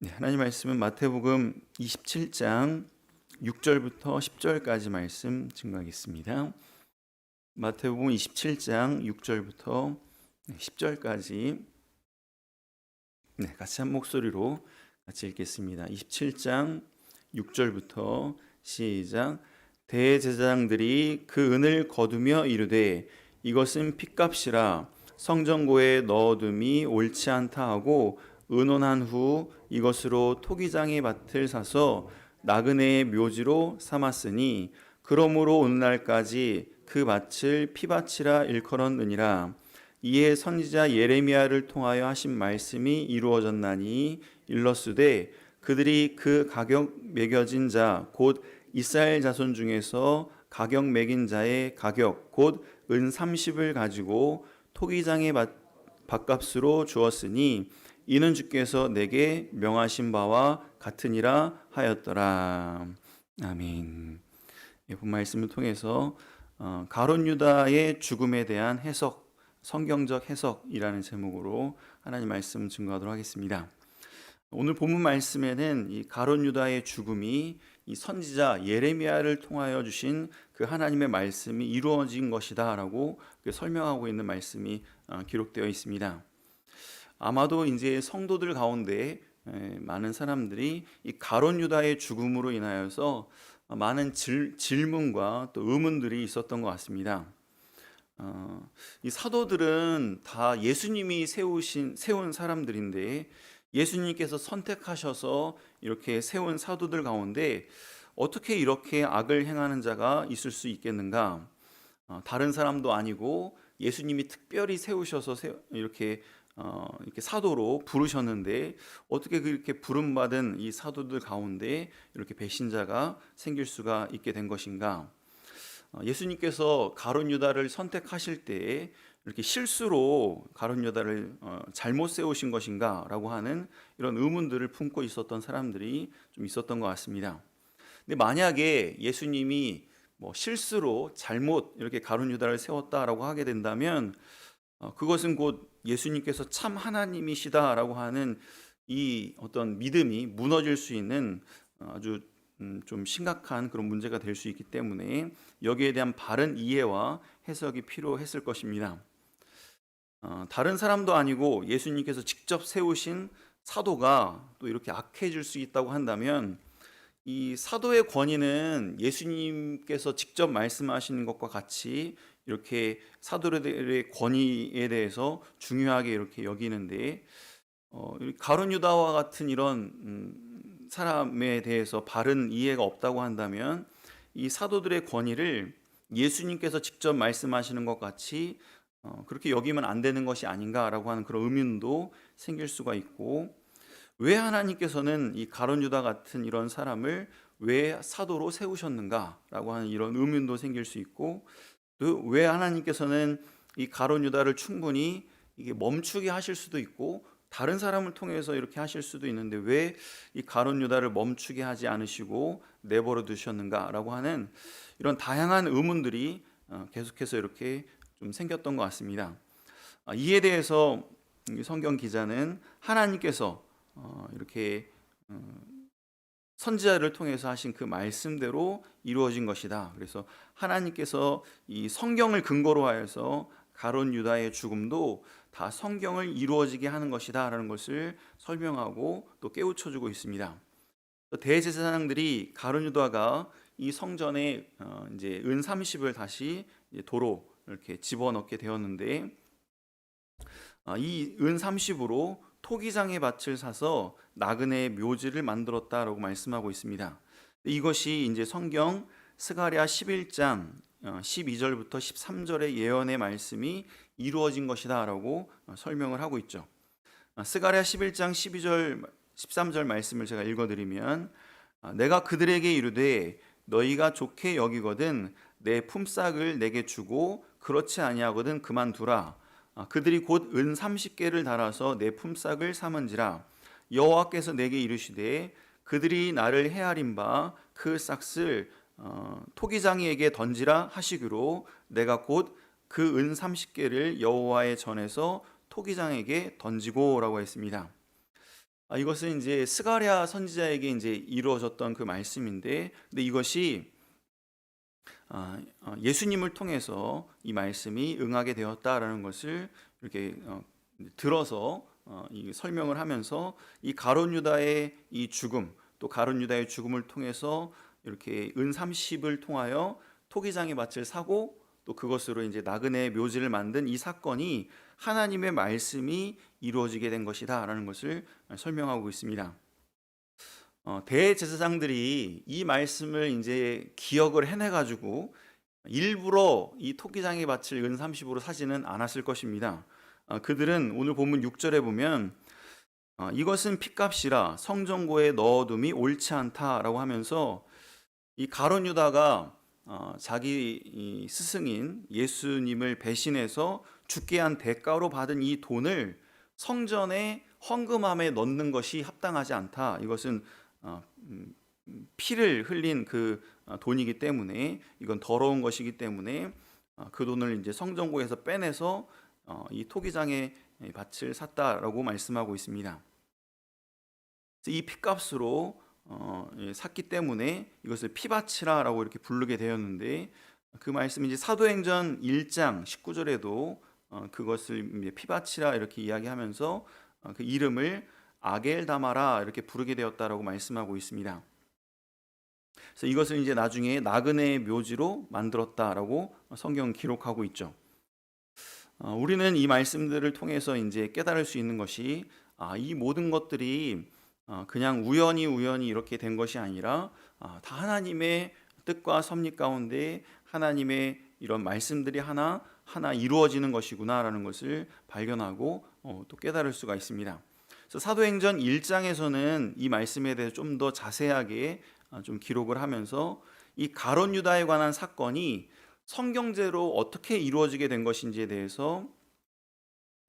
네, 하나님 말씀은 마태복음 27장 6절부터 10절까지 말씀 증거하겠습니다. 마태복음 27장 6절부터 10절까지 네, 같이 한 목소리로 같이 읽겠습니다. 27장 6절부터 시작 대제사장들이 그 은을 거두며 이르되 이것은 핏값이라 성전고에 넣어둠이 옳지 않다 하고 의논한 후 이것으로 토기장의 밭을 사서 나그네의 묘지로 삼았으니 그러므로 오늘날까지 그 밭을 피밭이라 일컬었느니라. 이에 선지자 예레미야를 통하여 하신 말씀이 이루어졌나니 일러스되 그들이 그 가격 매겨진 자 곧 이스라엘 자손 중에서 가격 매긴 자의 가격 곧 은 30을 가지고 토기장의 밭, 밭값으로 주었으니 이는 주께서 내게 명하신 바와 같으니라 하였더라. 아멘. 예, 본 말씀을 통해서 어, 가론 유다의 죽음에 대한 해석, 성경적 해석이라는 제목으로 하나님 말씀 증거하도록 하겠습니다. 오늘 본문 말씀에는 이 가론 유다의 죽음이 이 선지자 예레미야를 통하여 주신 그 하나님의 말씀이 이루어진 것이다라고 설명하고 있는 말씀이 어, 기록되어 있습니다. 아마도 이제 성도들 가운데 많은 사람들이 이 가론 유다의 죽음으로 인하여서 많은 질, 질문과 또 의문들이 있었던 것 같습니다. 어, 이 사도들은 다 예수님이 세우신 세운 사람들인데 예수님께서 선택하셔서 이렇게 세운 사도들 가운데 어떻게 이렇게 악을 행하는 자가 있을 수 있겠는가? 어, 다른 사람도 아니고 예수님이 특별히 세우셔서 이렇게 어, 이렇게 사도로 부르셨는데 어떻게 그렇게 부름 받은 이 사도들 가운데 이렇게 배신자가 생길 수가 있게 된 것인가? 어, 예수님께서 가론 유다를 선택하실 때 이렇게 실수로 가론 유다를 어, 잘못 세우신 것인가라고 하는 이런 의문들을 품고 있었던 사람들이 좀 있었던 것 같습니다. 근데 만약에 예수님이 뭐 실수로 잘못 이렇게 가론 유다를 세웠다라고 하게 된다면 어, 그것은 곧 예수님께서 참 하나님이시다라고 하는 이 어떤 믿음이 무너질 수 있는 아주 음, 좀 심각한 그런 문제가 될 수 있기 때문에 여기에 대한 바른 이해와 해석이 필요했을 것입니다. 어, 다른 사람도 아니고 예수님께서 직접 세우신 사도가 또 이렇게 악해질 수 있다고 한다면 이 사도의 권위는 예수님께서 직접 말씀하시는 것과 같이 이렇게 사도들의 권위에 대해서 중요하게 이렇게 여기는데 어, 가론 유다와 같은 이런 음, 사람에 대해서 바른 이해가 없다고 한다면 이 사도들의 권위를 예수님께서 직접 말씀하시는 것 같이 어, 그렇게 여기면 안 되는 것이 아닌가라고 하는 그런 의문도 생길 수가 있고 왜 하나님께서는 이 가론 유다 같은 이런 사람을 왜 사도로 세우셨는가라고 하는 이런 의문도 생길 수 있고 또 왜 하나님께서는 이 가론 유다를 충분히 이게 멈추게 하실 수도 있고 다른 사람을 통해서 이렇게 하실 수도 있는데 왜 이 가론 유다를 멈추게 하지 않으시고 내버려 두셨는가라고 하는 이런 다양한 의문들이 어, 계속해서 이렇게 좀 생겼던 것 같습니다. 아, 이에 대해서 성경 기자는 하나님께서 어, 이렇게 어, 선지자를 통해서 하신 그 말씀대로 이루어진 것이다. 그래서 하나님께서 이 성경을 근거로 하여서 가론 유다의 죽음도 다 성경을 이루어지게 하는 것이다라는 것을 설명하고 또 깨우쳐 주고 있습니다. 대제사장들이 가론 유다가 이 성전에 어, 이제 은 30을 다시 도로 이렇게 집어넣게 되었는데 아, 이은 30으로 토기장의 밭을 사서 나그네의 묘지를 만들었다라고 말씀하고 있습니다. 이것이 이제 성경 스가랴 11장 12절부터 어, 13절의 예언의 말씀이 이루어진 것이다라고 어, 설명을 하고 있죠. 어, 스가랴 11장 12절 13절 말씀을 제가 읽어 드리면 내가 그들에게 이르되 너희가 좋게 여기거든 내 품삯을 내게 주고 그렇지 아니하거든 그만두라 그들이 곧 은 30개를 달아서 내 품삯을 삼은지라 여호와께서 내게 이르시되 그들이 나를 헤아린 바 그 싹을 어, 토기장이에게 던지라 하시기로 내가 곧 그 은 30개를 여호와의 전에서 토기장에게 던지고라고 했습니다. 아, 이것은 이제 스가랴 선지자에게 이제 이루어졌던 그 말씀인데, 근데 이것이 아, 어, 예수님을 통해서 이 말씀이 응하게 되었다라는 것을 이렇게 어, 들어서 어, 이 설명을 하면서 이 가론 유다의 이 죽음 또 가론 유다의 죽음을 통해서 이렇게 은 30을 통하여 토기장의 밭을 사고 또 그것으로 이제 나그네의 묘지를 만든 이 사건이 하나님의 말씀이 이루어지게 된 것이다라는 것을 설명하고 있습니다. 어, 대제사장들이 이 말씀을 이제 기억을 해내 가지고 일부러 이 토기장의 밭을 은 30으로 사지는 않았을 것입니다. 어, 그들은 오늘 본문 6절에 보면 어, 이것은 핏값이라 성전고에 넣어둠이 옳지 않다라고 하면서 이 가론 유다가 어, 자기 이 스승인 예수님을 배신해서 죽게 한 대가로 받은 이 돈을 성전에 헌금함에 넣는 것이 합당하지 않다. 이것은 피를 흘린 그 어, 돈이기 때문에 이건 더러운 것이기 때문에 어, 그 돈을 이제 성전고에서 빼내서 어, 이 토기장의 밭을 샀다라고 말씀하고 있습니다. 이 피값으로 어, 예, 샀기 때문에 이것을 피바치라라고 이렇게 부르게 되었는데 그 말씀이 이제 사도행전 1장 19절에도 어, 그것을 피바치라 이렇게 이야기하면서 어, 그 이름을 아겔다마라 이렇게 부르게 되었다라고 말씀하고 있습니다. 그래서 이것을 이제 나중에 나그네의 묘지로 만들었다라고 성경 기록하고 있죠. 어, 우리는 이 말씀들을 통해서 이제 깨달을 수 있는 것이 아, 이 모든 것들이 어, 그냥 우연히 우연히 이렇게 된 것이 아니라 아, 다 하나님의 뜻과 섭리 가운데 하나님의 이런 말씀들이 하나 하나 이루어지는 것이구나라는 것을 발견하고 어, 또 깨달을 수가 있습니다. 사도행전 1장에서는 이 말씀에 대해 좀더 자세하게 아, 좀 기록을 하면서 이 가론 유다에 관한 사건이 성경제로 어떻게 이루어지게 된 것인지에 대해서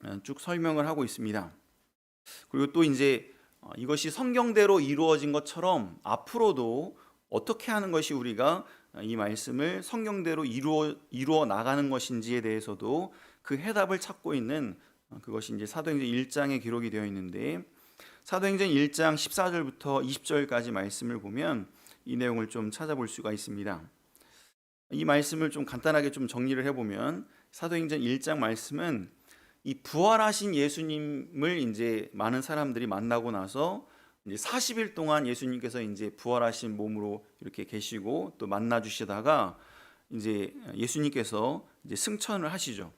아, 쭉 설명을 하고 있습니다. 그리고 또 이제 어, 이것이 성경대로 이루어진 것처럼 앞으로도 어떻게 하는 것이 우리가 이 말씀을 성경대로 이루어 이루어 나가는 것인지에 대해서도 그 해답을 찾고 있는 어, 그것이 이제 사도행전 1장에 기록이 되어 있는데 사도행전 1장 14절부터 20절까지 말씀을 보면 이 내용을 좀 찾아볼 수가 있습니다. 이 말씀을 좀 간단하게 좀 정리를 해보면 사도행전 1장 말씀은 이 부활하신 예수님을 이제 많은 사람들이 만나고 나서 이제 40일 동안 예수님께서 이제 부활하신 몸으로 이렇게 계시고 또 만나 주시다가 이제 예수님께서 이제 승천을 하시죠.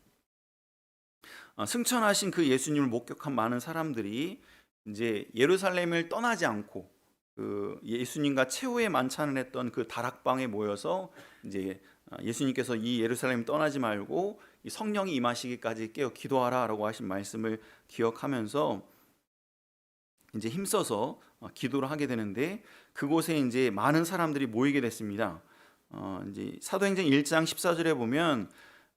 어, 승천하신 그 예수님을 목격한 많은 사람들이 이제 예루살렘을 떠나지 않고 그 예수님과 최후의 만찬을 했던 그 다락방에 모여서 이제 어, 예수님께서 이 예루살렘 떠나지 말고 이 성령이 임하시기까지 깨어 기도하라라고 하신 말씀을 기억하면서 이제 힘써서 어, 기도를 하게 되는데 그곳에 이제 많은 사람들이 모이게 됐습니다. 어, 이제 사도행전 1장 14절에 보면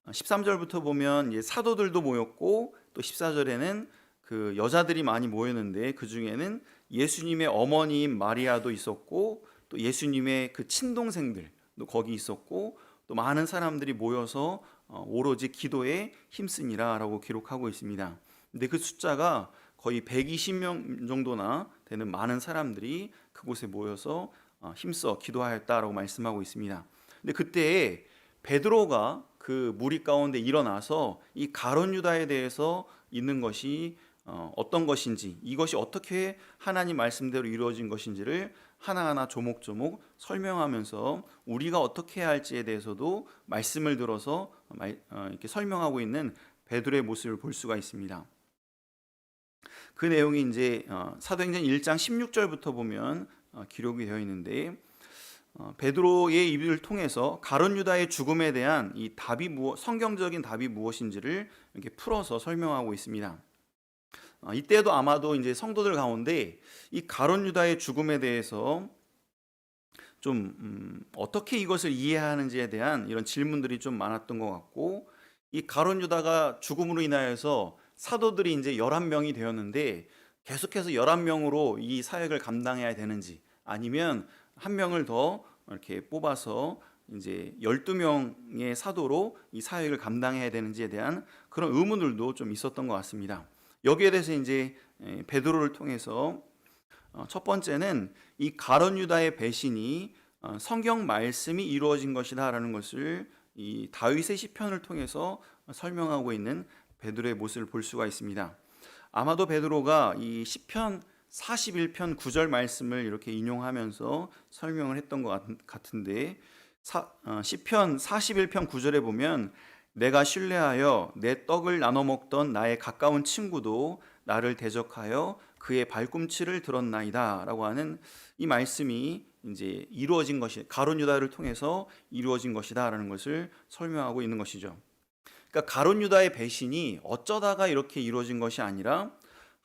13절부터 보면 이제 사도들도 모였고 또 14절에는 그 여자들이 많이 모였는데 그 중에는 예수님의 어머니인 마리아도 있었고 또 예수님의 그 친동생들도 거기 있었고 또 많은 사람들이 모여서 어, 오로지 기도에 힘쓰니라라고 기록하고 있습니다. 근데 그 숫자가 거의 120명 정도나 되는 많은 사람들이 그곳에 모여서 어, 힘써 기도하였다라고 말씀하고 있습니다. 근데 그때 베드로가 그 무리 가운데 일어나서 이 가론 유다에 대해서 있는 것이 어, 어떤 것인지 이것이 어떻게 하나님 말씀대로 이루어진 것인지를 하나하나 조목조목 설명하면서 우리가 어떻게 해야 할지에 대해서도 말씀을 들어서 어, 이렇게 설명하고 있는 베드로의 모습을 볼 수가 있습니다. 그 내용이 이제 어, 사도행전 1장 16절부터 보면 기록이 되어 있는데 베드로의 입을 통해서 가론 유다의 죽음에 대한 이 답이 무엇, 성경적인 답이 무엇인지를 이렇게 풀어서 설명하고 있습니다. 어, 이때도 아마도 이제 성도들 가운데 이 가론 유다의 죽음에 대해서 좀 음, 어떻게 이것을 이해하는지에 대한 이런 질문들이 좀 많았던 것 같고 이 가론 유다가 죽음으로 인하여서 사도들이 이제 11명이 되었는데 계속해서 11명으로 이 사역을 감당해야 되는지 아니면 한 명을 더 이렇게 뽑아서 이제 12명의 사도로 이 사역을 감당해야 되는지에 대한 그런 의문들도 좀 있었던 것 같습니다. 여기에 대해서 이제 베드로를 통해서 어, 첫 번째는 이 가론 유다의 배신이 어, 성경 말씀이 이루어진 것이다라는 것을 이 다윗의 시편을 통해서 설명하고 있는 베드로의 모습을 볼 수가 있습니다. 아마도 베드로가 이 시편 41편 9절 말씀을 이렇게 인용하면서 설명을 했던 것 같- 같은데 사, 어, 시편 41편 9절에 보면 내가 신뢰하여 내 떡을 나눠 먹던 나의 가까운 친구도 나를 대적하여 그의 발꿈치를 들었나이다라고 하는 이 말씀이 이제 이루어진 것이 가론 유다를 통해서 이루어진 것이다라는 것을 설명하고 있는 것이죠. 그러니까 가론 유다의 배신이 어쩌다가 이렇게 이루어진 것이 아니라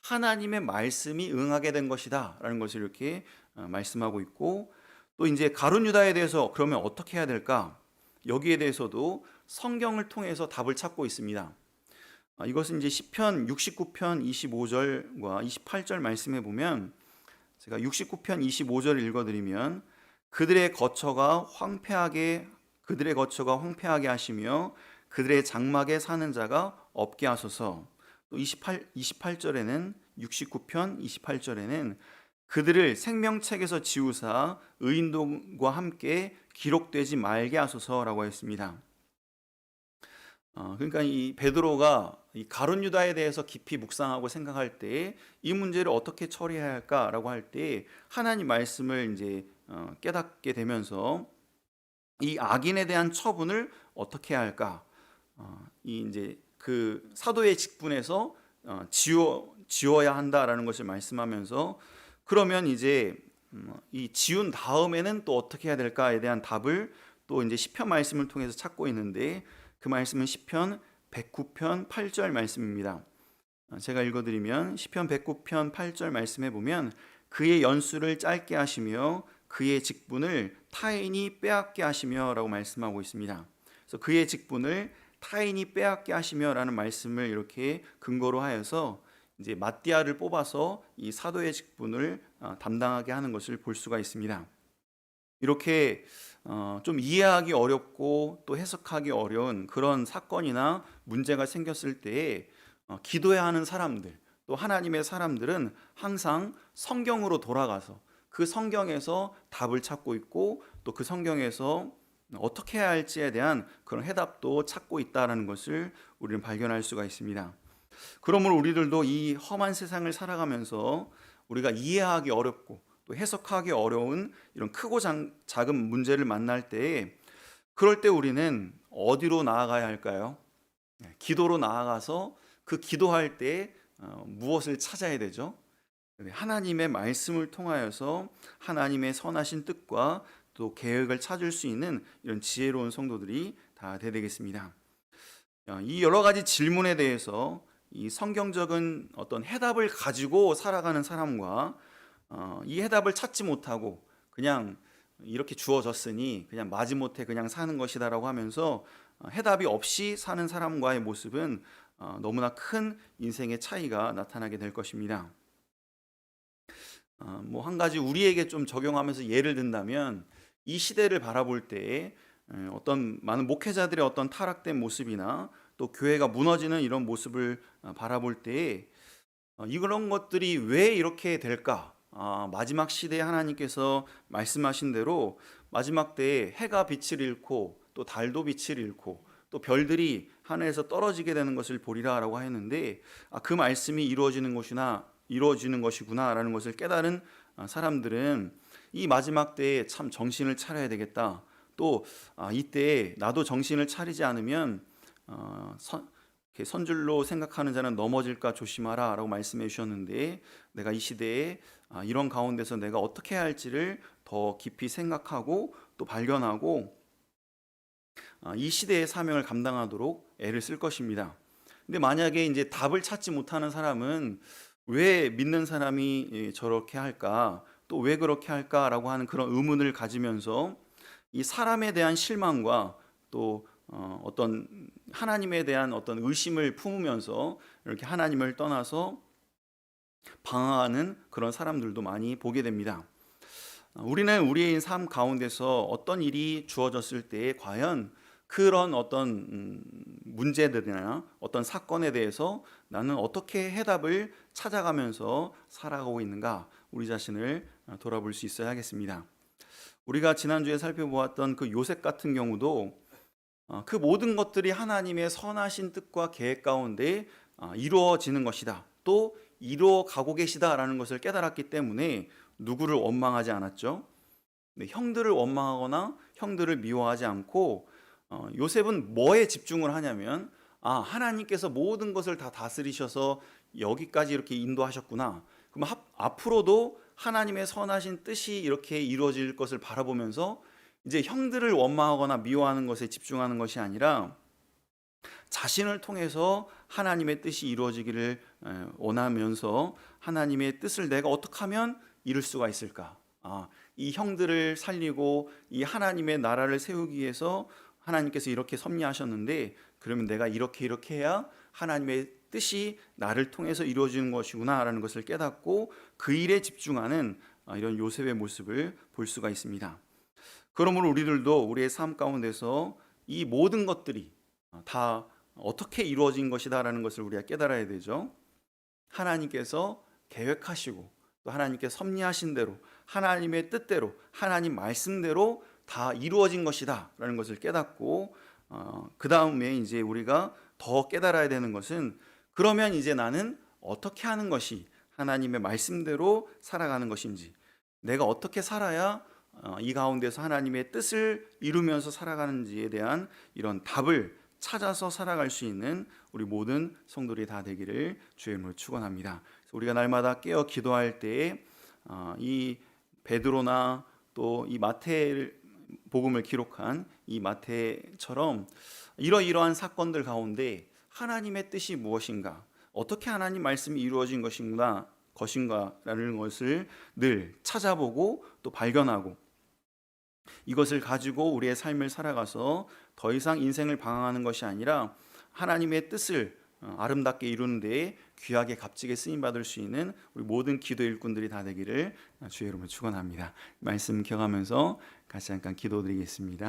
하나님의 말씀이 응하게 된 것이다라는 것을 이렇게 어, 말씀하고 있고 또 이제 가론 유다에 대해서 그러면 어떻게 해야 될까? 여기에 대해서도 성경을 통해서 답을 찾고 있습니다. 아, 이것은 이제 시편 69편 25절과 28절 말씀해 보면 제가 69편 25절 읽어 드리면 그들의 거처가 황폐하게 그들의 거처가 황폐하게 하시며 그들의 장막에 사는 자가 없게 하소서. 또 28, 28절에는 69편 28절에는 그들을 생명책에서 지우사 의인들과 함께 기록되지 말게 하소서라고 했습니다. 어, 그러니까 이 베드로가 이 가론 유다에 대해서 깊이 묵상하고 생각할 때 이 문제를 어떻게 처리해야 할까라고 할 때 하나님 말씀을 이제 어, 깨닫게 되면서 이 악인에 대한 처분을 어떻게 해야 할까? 어, 이 이제 그 사도의 직분에서 어, 지워 지워야 한다라는 것을 말씀하면서 그러면 이제 음, 이 지운 다음에는 또 어떻게 해야 될까에 대한 답을 또 이제 시편 말씀을 통해서 찾고 있는데 그 말씀은 시편 109편 8절 말씀입니다. 어, 제가 읽어드리면 시편 109편 8절 말씀해 보면 그의 연수를 짧게 하시며 그의 직분을 타인이 빼앗게 하시며라고 말씀하고 있습니다. 그래서 그의 직분을 타인이 빼앗게 하시며라는 말씀을 이렇게 근거로 하여서 이제 마띠아를 뽑아서 이 사도의 직분을 어, 담당하게 하는 것을 볼 수가 있습니다. 이렇게 어, 좀 이해하기 어렵고 또 해석하기 어려운 그런 사건이나 문제가 생겼을 때에 어, 기도해야 하는 사람들 또 하나님의 사람들은 항상 성경으로 돌아가서 그 성경에서 답을 찾고 있고 또 그 성경에서 어떻게 해야 할지에 대한 그런 해답도 찾고 있다라는 것을 우리는 발견할 수가 있습니다. 그러므로 우리들도 이 험한 세상을 살아가면서 우리가 이해하기 어렵고 또 해석하기 어려운 이런 크고 장- 작은 문제를 만날 때에 그럴 때 우리는 어디로 나아가야 할까요? 네, 기도로 나아가서 그 기도할 때 어, 무엇을 찾아야 되죠? 네, 하나님의 말씀을 통하여서 하나님의 선하신 뜻과 또 계획을 찾을 수 있는 이런 지혜로운 성도들이 다 되겠습니다. 어, 이 여러 가지 질문에 대해서 이 성경적인 어떤 해답을 가지고 살아가는 사람과 어, 이 해답을 찾지 못하고 그냥 이렇게 주어졌으니 그냥 마지못해 그냥 사는 것이다라고 하면서 어, 해답이 없이 사는 사람과의 모습은 어, 너무나 큰 인생의 차이가 나타나게 될 것입니다. 어, 뭐한 가지 우리에게 좀 적용하면서 예를 든다면 이 시대를 바라볼 때 에, 어떤 많은 목회자들의 어떤 타락된 모습이나 또 교회가 무너지는 이런 모습을 어, 바라볼 때 어, 이런 것들이 왜 이렇게 될까? 아, 마지막 시대에 하나님께서 말씀하신 대로 마지막 때에 해가 빛을 잃고 또 달도 빛을 잃고 또 별들이 하늘에서 떨어지게 되는 것을 보리라라고 하였는데 아, 그 말씀이 이루어지는 것이나 이루어지는 것이구나라는 것을 깨달은 아, 사람들은 이 마지막 때에 참 정신을 차려야 되겠다. 또 아, 이때 나도 정신을 차리지 않으면 어, 선, 선줄로 생각하는 자는 넘어질까 조심하라 라고 말씀해 주셨는데 내가 이 시대에 아, 이런 가운데서 내가 어떻게 해야 할지를 더 깊이 생각하고 또 발견하고 아, 이 시대의 사명을 감당하도록 애를 쓸 것입니다. 근데 만약에 이제 답을 찾지 못하는 사람은 왜 믿는 사람이 예, 저렇게 할까? 또 왜 그렇게 할까라고 하는 그런 의문을 가지면서 이 사람에 대한 실망과 또 어, 어떤 하나님에 대한 어떤 의심을 품으면서 이렇게 하나님을 떠나서 방황하는 그런 사람들도 많이 보게 됩니다. 어, 우리는 우리의 삶 가운데서 어떤 일이 주어졌을 때 과연 그런 어떤 음, 문제들이나 어떤 사건에 대해서 나는 어떻게 해답을 찾아가면서 살아가고 있는가? 우리 자신을 어, 돌아볼 수 있어야 하겠습니다. 우리가 지난주에 살펴보았던 그 요셉 같은 경우도 어, 그 모든 것들이 하나님의 선하신 뜻과 계획 가운데 어, 이루어지는 것이다. 또 이루어 가고 계시다라는 것을 깨달았기 때문에 누구를 원망하지 않았죠. 네, 형들을 원망하거나 형들을 미워하지 않고 어, 요셉은 뭐에 집중을 하냐면 아 하나님께서 모든 것을 다 다스리셔서 여기까지 이렇게 인도하셨구나. 그럼 하- 앞으로도 하나님의 선하신 뜻이 이렇게 이루어질 것을 바라보면서 이제 형들을 원망하거나 미워하는 것에 집중하는 것이 아니라 자신을 통해서 하나님의 뜻이 이루어지기를 에, 원하면서 하나님의 뜻을 내가 어떻게 하면 이룰 수가 있을까? 아, 이 형들을 살리고 이 하나님의 나라를 세우기 위해서 하나님께서 이렇게 섭리하셨는데 그러면 내가 이렇게 이렇게 해야 하나님의 뜻이 나를 통해서 이루어지는 것이구나라는 것을 깨닫고 그 일에 집중하는 아, 이런 요셉의 모습을 볼 수가 있습니다. 그러므로 우리들도 우리의 삶 가운데서 이 모든 것들이 다 어떻게 이루어진 것이다라는 것을 우리가 깨달아야 되죠. 하나님께서 계획하시고 또 하나님께 섭리하신 대로 하나님의 뜻대로 하나님 말씀대로 다 이루어진 것이다라는 것을 깨닫고 어, 그 다음에 이제 우리가 더 깨달아야 되는 것은 그러면 이제 나는 어떻게 하는 것이 하나님의 말씀대로 살아가는 것인지 내가 어떻게 살아야 어, 이 가운데서 하나님의 뜻을 이루면서 살아가는지에 대한 이런 답을 찾아서 살아갈 수 있는 우리 모든 성도들이 다 되기를 주의 이름으로 축원합니다. 우리가 날마다 깨어 기도할 때에 어, 이 베드로나 또 이 마태 복음을 기록한 이 마태처럼 이러이러한 사건들 가운데 하나님의 뜻이 무엇인가, 어떻게 하나님 말씀이 이루어진 것인가, 것인가라는 것을 늘 찾아보고 또 발견하고 이것을 가지고 우리의 삶을 살아가서 더 이상 인생을 방황하는 것이 아니라 하나님의 뜻을 어, 아름답게 이루는 데에 귀하게 값지게 쓰임 받을 수 있는 우리 모든 기도 일꾼들이 다 되기를 주의 이름으로 축원합니다. 말씀 기억하면서 같이 잠깐 기도드리겠습니다.